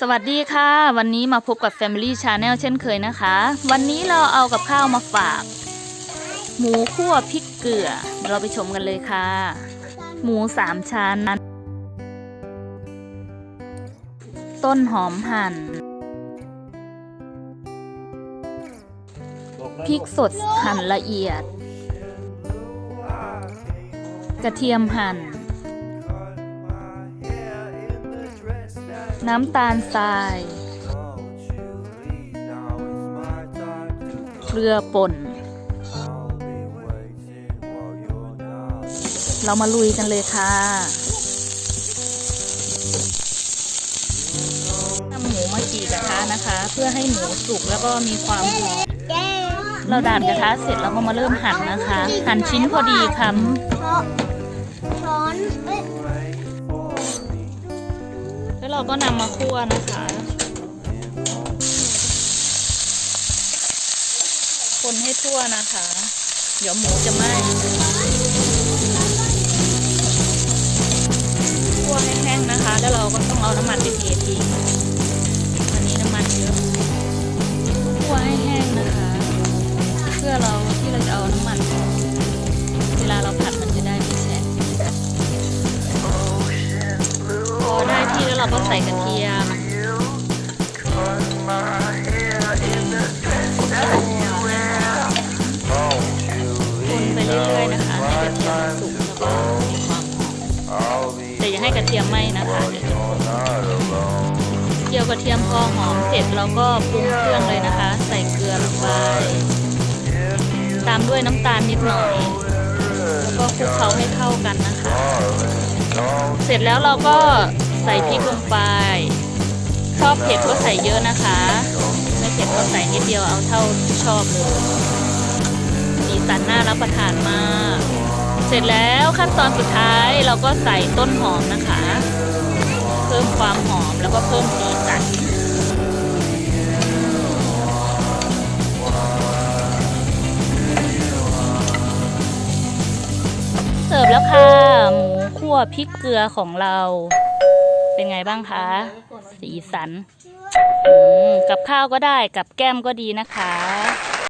สวัสดีค่ะ วันนี้มาพบกับ Family Channel เช่นเคยนะคะ วันนี้เราเอากับข้าวมาฝาก หมูคั่วพริกเกลือเดี๋ยวเราไปชมกันเลยค่ะ หมูสามชั้น ต้นหอมหั่นพริกสดหั่นละเอียด กระเทียมหั่น น้ำตาลทราย เกลือป่น เรามาลุยกันเลยค่ะนำหมูมาจีกระทะนะคะ เพื่อให้หมูสุกแล้วก็มีความหอมเราด่านกระทะเสร็จแล้วก็มาเริ่มหั่นนะคะ หั่นชิ้นพอดีคำช้อน เราก็นำมาคั่วนะคะ คนให้ทั่วนะคะ เดี๋ยวหมูจะไหม้คั่วให้แห้งนะคะ แล้วเราก็ต้องเอาน้ำมันไป เราก็ใส่กระเทียมคนไปเรื่อยๆนะคะให้กระเทียมสุกแล้วก็มีความหอมแต่อย่าให้กระเทียมไหม้นะคะเดี๋ยวจะเจียวกระเทียมพอหอมเสร็จเราก็ปรุงเครื่องเลยนะคะ ใส่เกลือลงไปตามด้วยน้ำตาลนิดหน่อย แล้วก็คลุกเคล้าให้เข้ากันนะคะ เสร็จแล้วเราก็ ใส่พริกลงไป ชอบเผ็ดก็ใส่เยอะนะคะ ไม่เผ็ดก็ใส่นิดเดียวเอาเท่าที่ชอบเลยสีสันน่ารับประทานมาก เสร็จแล้วขั้นตอนสุดท้ายเราก็ใส่ต้นหอมนะคะ เพิ่มความหอมแล้วก็เพิ่มสีสันเสิร์ฟแล้วค่ะ หมูคั่วพริกเกลือของเรา เป็นไงบ้างคะสีสันอืมกับข้าวก็ได้กับแก้มก็ดีนะคะ